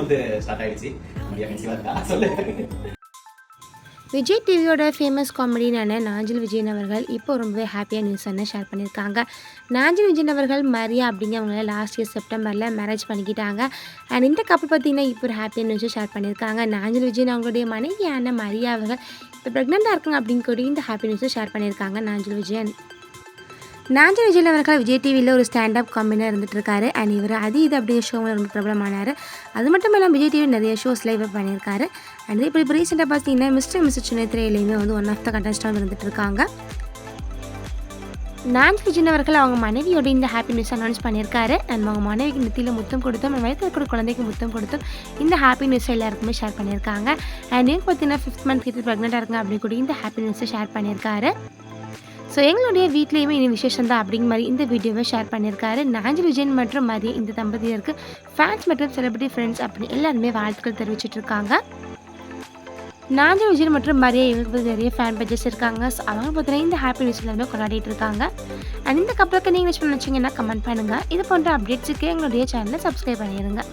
வந்து uh, start ஆயிடுச்சு. மரியா கன்சீவா இருக்கா சொல்லு. விஜய் டிவியோட ஃபேமஸ் காமெடினான நாஞ்சில் விஜயன் அவர்கள் இப்போ ரொம்பவே ஹாப்பியாக நியூஸ் ஒன்று ஷேர் பண்ணியிருக்காங்க. நாஞ்சில் விஜயன் அவர்கள் மரியா அப்படிங்கிறவங்கள லாஸ்ட் இயர் செப்டம்பரில் மேரேஜ் பண்ணிக்கிட்டாங்க. அண்ட் இந்த கப்பல் பார்த்திங்கன்னா இப்போ ஒரு ஹாப்பியாக நியூஸை ஷேர் பண்ணியிருக்காங்க. நாஞ்சில் விஜயன் அவங்களுடைய மனைவியான மரியா அவர்கள் இப்போ ப்ரெக்னெண்ட்டாக இருக்காங்க அப்படின்னு கூட இந்த ஹாப்பி நியூஸை ஷேர் பண்ணியிருக்காங்க நாஞ்சில் விஜயன். நாஞ்சல் விஜயன் அவர்கள் விஜய் டிவியில் ஒரு ஸ்டாண்டப் காமெடியாக இருந்துட்டு இருக்காரு அண்ட் இவர் அது இது அப்படிங்கிற ஷோவில் ரொம்ப பிரபலமானார். அது மட்டும் இல்லாமல் விஜய் டிவி நிறைய ஷோஸில் இவர் பண்ணியிருக்காரு. அண்ட் இப்போ இப்போ ரீசெண்டாக பார்த்தீங்கன்னா மிஸ்டர் மிஸ்டர் சின்னத்திரையிலையுமே வந்து ஒன் ஆஃப் த கண்டஸ்டாக இருந்துட்டு இருக்காங்க நாஞ்சில் விஜயன் அவர்கள் அவங்க மனைவியோட இந்த ஹாப்பி நியூஸ் அனௌன்ஸ் பண்ணியிருக்காரு. அண்ட் அவங்க மனைவிக்கு நெத்தியில் முத்தம் கொடுத்தோம். வயதில் வயித்துல இருக்கிற குழந்தைக்கு முத்தம் கொடுத்தும். இந்த ஹாப்பி நியூஸ் எல்லாருக்குமே ஷேர் பண்ணியிருக்காங்க. அண்ட் இவங்க பார்த்தீங்கன்னா ஃபிஃப்த் மந்த் கிட்ட ப்ரெக்னெண்ட்டாக இருக்காங்க. அப்படின்னு கூட இந்த ஹாப்பி நியூஸை ஷேர் பண்ணியிருக்காரு. ஸோ எங்களுடைய வீட்லேயுமே இனி விசேஷம் தான் அப்படிங்கிற மாதிரி இந்த வீடியோவை ஷேர் பண்ணியிருக்காரு. நாஞ்சல் விஜயன் மற்றும் மதிய இந்த தம்பதியருக்கு ஃபேன்ஸ் மற்றும் செலிபிரிட்டி ஃப்ரெண்ட்ஸ் அப்படி எல்லாருமே வாழ்த்துக்கள் தெரிவிச்சிட்டு இருக்காங்க நாஞ்சல் விஜயன் மற்றும் மரியா இவங்களுக்கு நிறைய ஃபேன் பேஜஸ் இருக்காங்க. ஸோ அவங்க பார்த்தீங்கன்னா இந்த ஹாப்பி நியூஸ் எல்லாமே கொண்டாடிட்டு இருக்காங்க அண்ட் இந்த கப்பலுக்கு நீங்கள் விஷ் பண்ண வச்சிங்கன்னா கமெண்ட் பண்ணுங்கள் இது போன்ற அப்டேட்ஸுக்கு எங்களுடைய சேனலை சப்ஸ்கிரைப் பண்ணிடுங்க